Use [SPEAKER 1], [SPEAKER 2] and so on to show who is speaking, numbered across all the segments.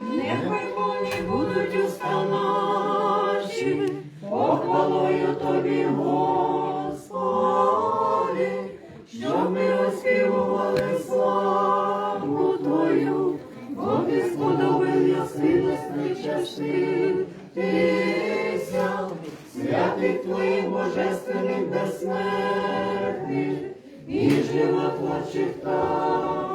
[SPEAKER 1] Нехай повні будуть уста наші, похвалою Тобі, Господи, щоб ми оспівували славу Твою, бо Ти сподобав ясилось причаститися, святих Твоїх божественних безсмертних і животворчих таїн.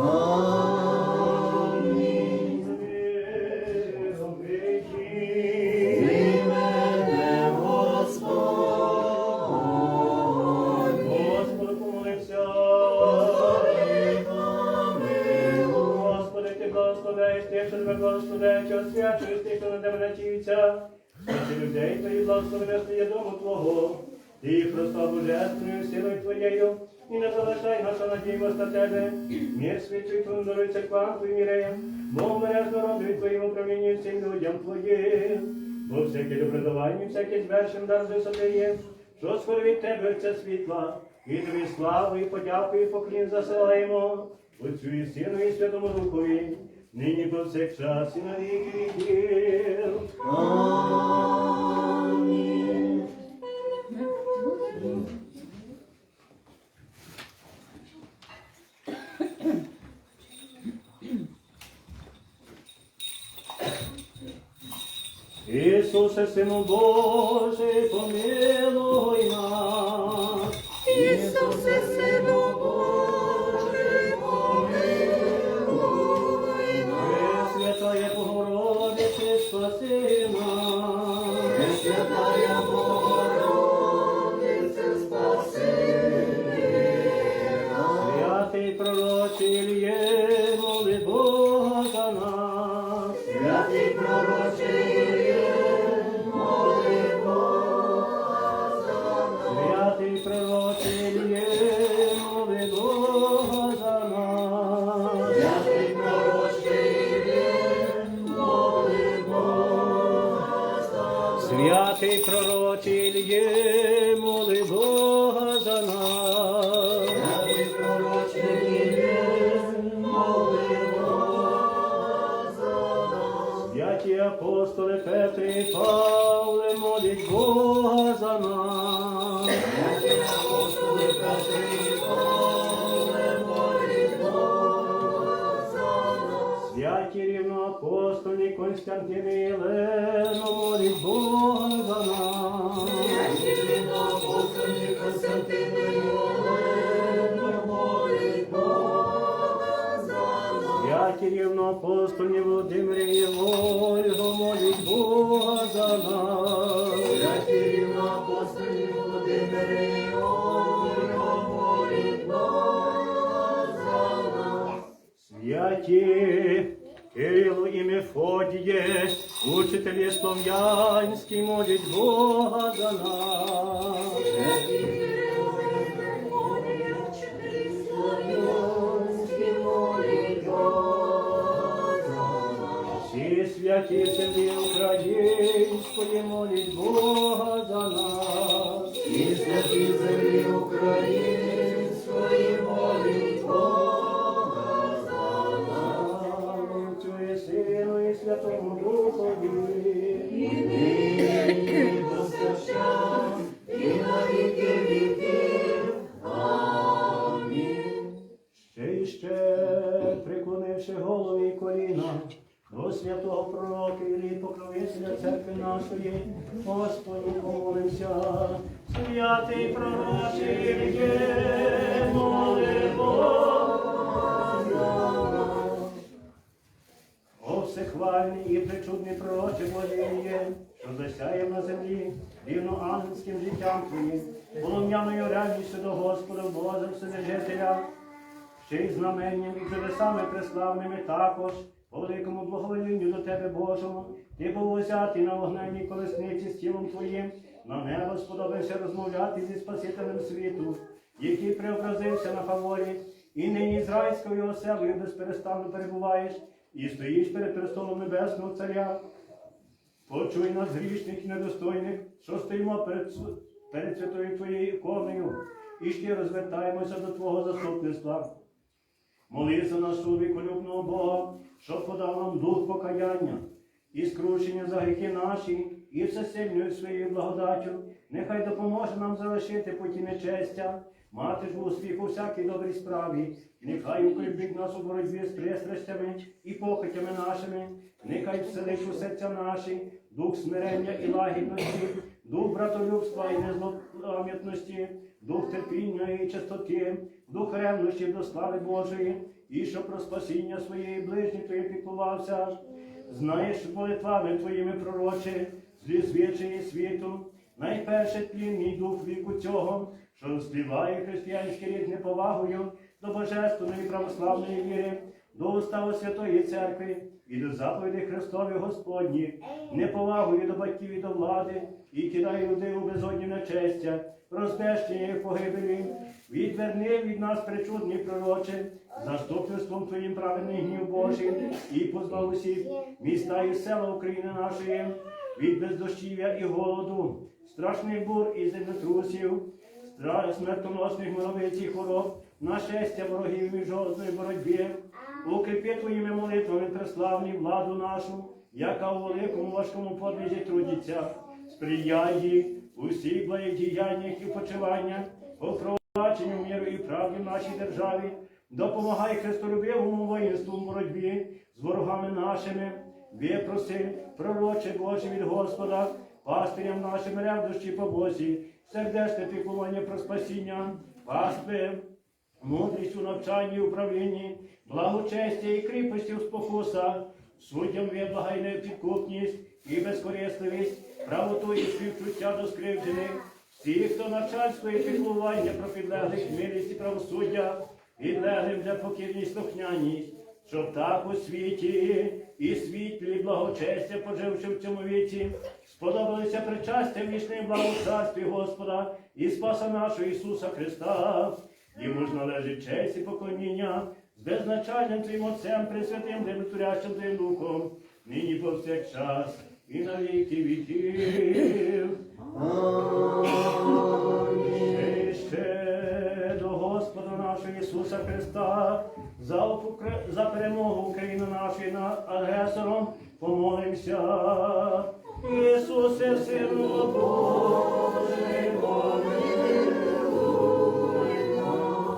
[SPEAKER 2] Віків. Твоїм міреєм, мов мереж народу і Твоїм управлінні всім людям Твоїм. Бо всяке добродавання, всяке звершим дар з висоти є, що скоро від Тебе Отця світла, і тобі славу, і подяку, і поклін засилаємо. Отцю і Сину, і Святому Духові, нині повсякчас і на віки віків. Ісусе, Сину Божий, помилуй нас.
[SPEAKER 1] Ісусе, Сину
[SPEAKER 2] Моліть Бога за нас.
[SPEAKER 1] Святі
[SPEAKER 2] рівноапостольні Константин і Єлена, моліть Бога за нас.
[SPEAKER 1] Святі рівноапостольні Константин і Олена, Бога за нас.
[SPEAKER 2] Святі рівноапостольні
[SPEAKER 1] Святі
[SPEAKER 2] Кирило і Мефодіє, учителі слов'янські, моліть Бога за нас. Всі святі землі української, моліть Бога за нас.
[SPEAKER 1] І святі землі української,
[SPEAKER 2] всехвальний і причудний пророче Божіє, що засяяв на землі, рівно ангельським життям Твоїм, полум'яною ревністю до Господа Бога Вседержителя, ще й знаменням і чудесами преславними також, по великому благоволінню до Тебе Божому, Ти був узятий на вогненній колесниці з тілом Твоїм, на небо сподобався розмовляти зі Спасителем світу, який преобразився на фаворі, і нині ізраїльською оселою безперестанно перебуваєш, і стоїш перед престолом Небесного Царя. Почуй нас грішних і недостойних, що стоїмо перед, перед святою Твоєю іконою, і ще розвертаємося до Твого заступництва. Моли за нашого віколюбного Бога, щоб подав нам дух покаяння і скрушення за гріхи наші, і всесильною своєю благодаттю, нехай допоможе нам залишити путі нечестя, мати ж успіх всякій добрій справі, нехай укріпить нас у боротьбі з пристрастями і похотями нашими, нехай вселить у серця наші дух смирення і лагідності, дух братолюбства і незлопам'ятності, дух терпіння і чистоти, дух ревності до слави Божої, і щоб про спасіння своєї ближні Твої піклувався. Знаєш молитвами Твоїми пророче, злі звичаї світу, найперше тлінний дух віку цього, що співає християнський рід неповагою до божественної православної віри, до уставу Святої Церкви і до заповіді Христові Господні, неповагою до батьків і до влади, і кидає людей у безодні нечестя, розбещення і погибелі. Відверни від нас причудні пророче, заступництвом Твоїм праведний гнів Божий, і позбав усіх міста і села України нашої, від бездощів'я і голоду, страшних бур і землетрусів, стра- смертоносних мировиць і хвороб, нашестя ворогів і жодної боротьбі, укріпи Твоїми молитвами преславні владу нашу, яка у великому важкому подвизі трудиться, сприяй їй у всіх благодіяннях і почиваннях, по впровадженню миру і правди в нашій державі, допомагай христолюбивому воїнству в боротьбі з ворогами нашими, випроси, пророче Боже від Господа, пастирям нашим ревдощі по Бозі, сердечне піклування про спасіння, пастви, мудрість у навчанні і управлінні, благочестя і кріпості у спокусах, суддям виблагай непідкупність і безкорисливість, правоту і співчуття до скривджених, всі, хто начальство і піклування про підлеглих милість і правосуддя, підлеглим для покірність слухняність, щоб так у світі і світлі благочестя, поживши в цьому віці, сподобалися причастя вічної благоцарстві Господа і Спаса нашого Ісуса Христа. Йому ж належить честь і поклоніння з безначальним Твоїм Отцем, Пресвятим, Демитурящим Твоїм Духом, нині повсякчас і на віки віків. Ще, до Господа нашого Ісуса Христа, за, за перемогу України нашої над агресором помолимся. Ісусе, Сину Божий,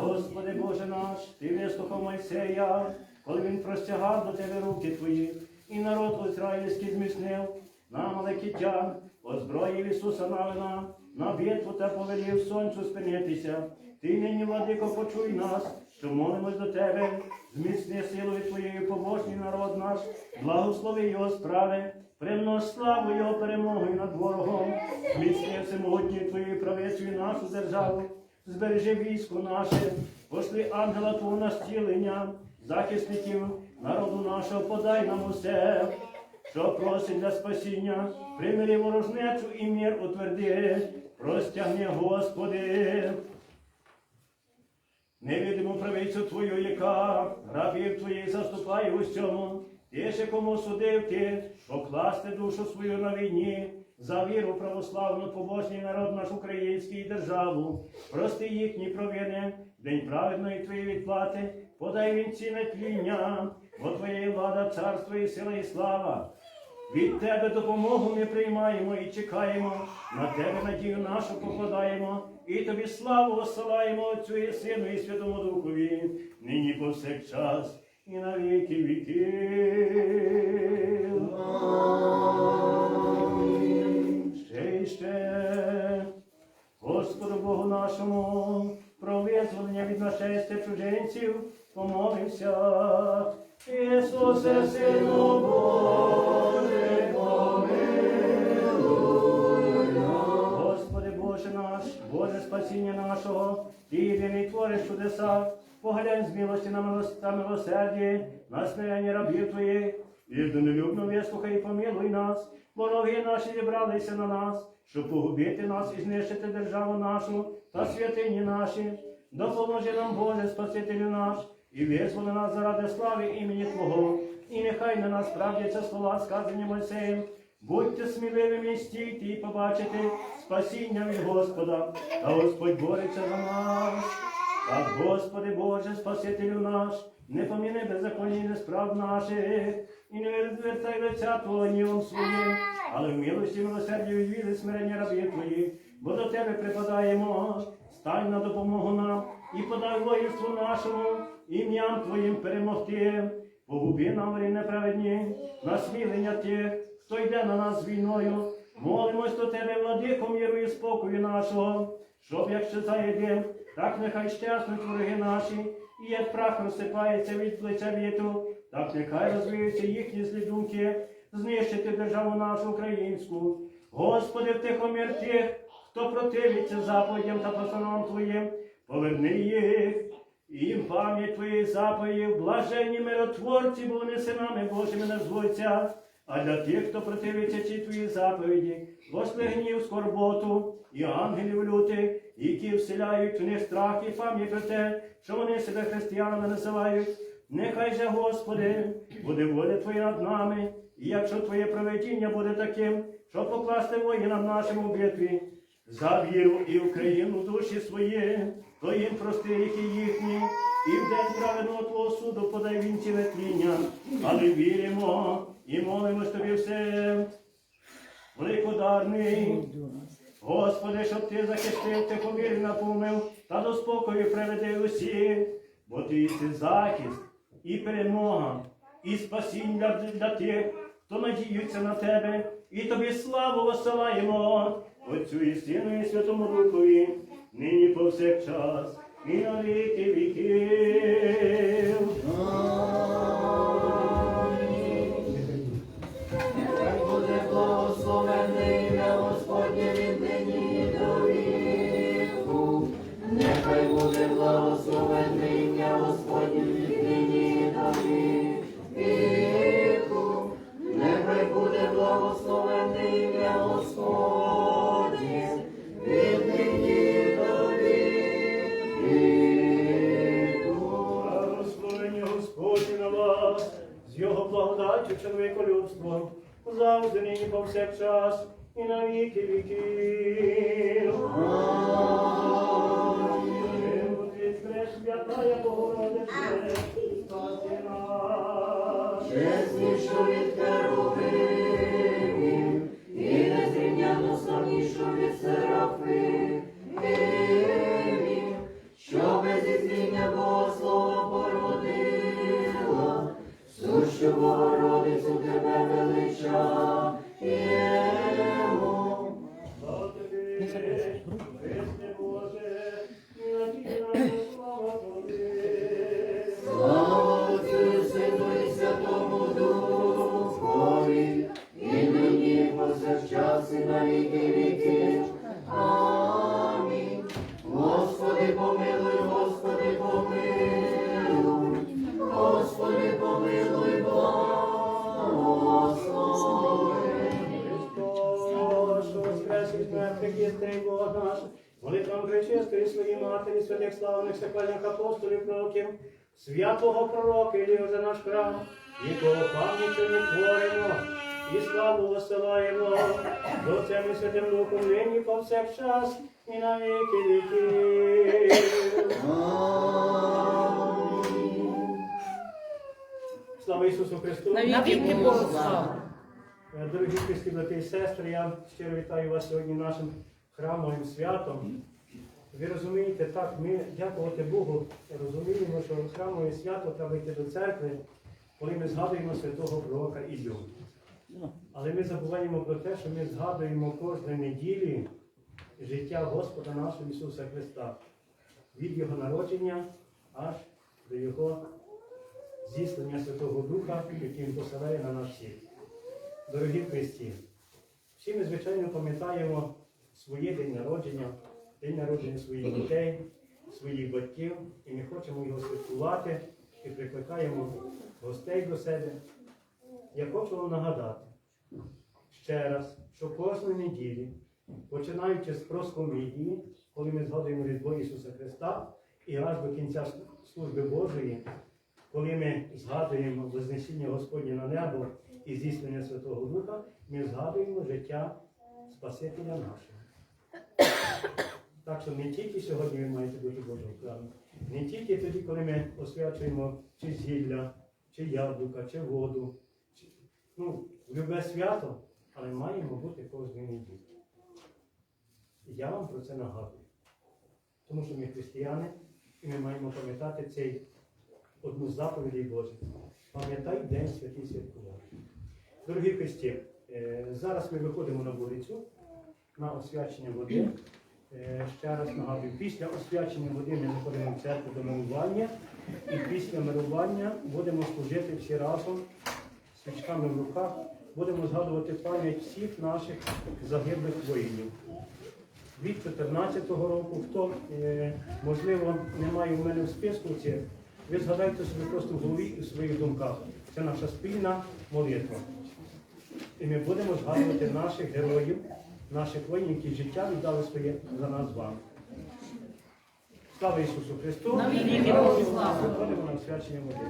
[SPEAKER 2] Господи Боже наш, Ти вислухав коли він простягав до Тебе руки Твої, і народ ізраїльський зміцнив. На Малekітян, озброїв Ісуса Навина, на битву та повелів сонцю спинитися. Ти нині, владико, почуй нас, що молимось до Тебе, зміцни силою Твоєю побожній народ наш, благослови його справи, примнож славу Його перемогою над ворогом, зміцни всемогутньою Твоєю правицею нашу державу, збережи військо наше, пошли ангела Твого на стілення, захисників народу нашого, подай нам усе, що просить для спасіння, примирі ворожнечу і мір утверди, простягни, Господи. Невидиму правицю Твою, яка рабів Твоїх заступає у всьому, ти ж кому судив ти, покласти душу свою на війні, за віру православну, побожній народ наш український і державу, прости їхні провини, день праведної Твоєї відплати, подай вінці нетління, бо Твоя влада, царство і сила і слава. Від тебе допомогу ми приймаємо і чекаємо, на тебе надію нашу покладаємо, і тобі славу осилаємо Отцю і Сину і Святому Духові, нині повсякчас, і навіки на віки. Чудеса, поглянь з милості на та милосерді, на смирення рабів Твоїх, і людно вислухай і помилуй нас, вороги наші зібралися на нас, щоб погубити нас і знищити державу нашу та святині наші. Допоможи нам, Боже, Спасителю наш, і визволи нас заради слави імені Твого, і нехай на нас справдяться слова, сказані Мойсеєм. Будьте сміливими і стійте і побачите спасіння від Господа, та Господь бореться за нас. Так, Господи Боже, Спасителю наш, не поміни беззаконні і несправ наших, і не відвертай лиця Твого гнівом своїм, але в милості і милосерді відвіди смирення рабів Твоїх, бо до Тебе припадаємо, стань на допомогу нам і подай воїнству нашому, ім'ям Твоїм перемогти. Погуби нам врі неправедні, насмілення тих, хто йде на нас з війною. Молимось до Тебе, владико міру і спокою нашого, щоб як щезає дим, так нехай щеснуть вороги наші, і як прах розсипається від плеча вітру, так нехай розвіються їхні злі думки, знищити державу нашу українську. Господи, втихомір тих, хто противиться заповідям та постановам Твоїм, поверни їх. Їм пам'ять твоїх заповідей, блаженні миротворці, бо вони синами Божими назвуться. А для тих, хто противиться ці твої заповіді, гнів, скорботу і ангелів лютих, які вселяють в них страх і пам'ять про те, що вони себе християнами називають. Нехай же, Господи, буде воля Твоя над нами, і якщо Твоє проведіння буде таким, щоб покласти воїнам нашим у битві, за віру і Україну душі свої, то їм прости які їхні, і в день праведного Твого суду подай він ціле тління, але віримо і молимось тобі все. Великодарний, Господи, щоб ти захистив, ти повір наповнив, та до спокою приведи усіх, бо ти єси захист і перемога, і спасіння для тих, хто надіються на тебе, і тобі славу посилаємо, Отцю і Сину, і Святому Духові, нині повсякчас, і на на вас, з його благодаттю чоловіколюбством, завжди нині повсякчас і на віки віків. Святая Богородице, спаси нас.
[SPEAKER 1] Чеснішу від Богородицю тебе величаємо.
[SPEAKER 2] Із мертвих єстей Бог наш, молитвам Пречистої своїй матері, святих славних саквальних апостолів пророків, святого пророка Ілію за наш храм, якого пам'ятю не творимо, і славу висилаємо, до Отцем і Святим Духом нині повсякчас і на віки віків. Слава Ісусу Христу!
[SPEAKER 3] Навіки Богу слава.
[SPEAKER 2] Е, Дорогі христі брати і сестри, я щиро вітаю вас сьогодні нашим храмовим святом. Ви розумієте, так, ми, дякувати Богу, розуміємо, що храмове свято треба йти до церкви, коли ми згадуємо святого пророка Іллю. Але ми забуваємо про те, що ми згадуємо кожної неділі життя Господа нашого Ісуса Христа. Від Його народження аж до Його зіслання Святого Духа, який Він посилає на нас всіх. Дорогі Христі, всі ми, звичайно, пам'ятаємо своє день народження, день народження своїх дітей, своїх батьків, і ми хочемо його святкувати і прикликаємо гостей до себе. Я хочу вам нагадати ще раз, що кожної неділі, починаючи з просковідії, коли ми згадуємо Різдво Ісуса Христа, і аж до кінця служби Божої, коли ми згадуємо Вознесіння Господнє на небо і здійснення Святого Духа, ми згадуємо життя Спасителя нашого. Так що не тільки сьогодні ви маєте бути Божим храмом, не тільки тоді, коли ми освячуємо чи зілля, чи яблука, чи воду, чи, ну, любе свято, але маємо бути кожної неділі. Я вам про це нагадую. Тому що ми християни, і ми маємо пам'ятати цей одну з заповідей Божих. Пам'ятай день святий святкувати. Дорогі Христі, е, зараз ми виходимо на вулицю на освячення води. Е, Ще раз нагадую, після освячення води ми заходимо в церкву до мирування, і після мирування будемо служити всі разом свічками в руках, будемо згадувати пам'ять всіх наших загиблих воїнів. Від 14-го року, хто, е, можливо, немає в мене в списку ви згадайте собі просто в голові і в своїх думках. Це наша спільна молитва. І ми будемо згадувати наших героїв, наших воїнів, які життя віддали своє за нас з вами. Слава Ісусу Христу! Виходимо на свячення води.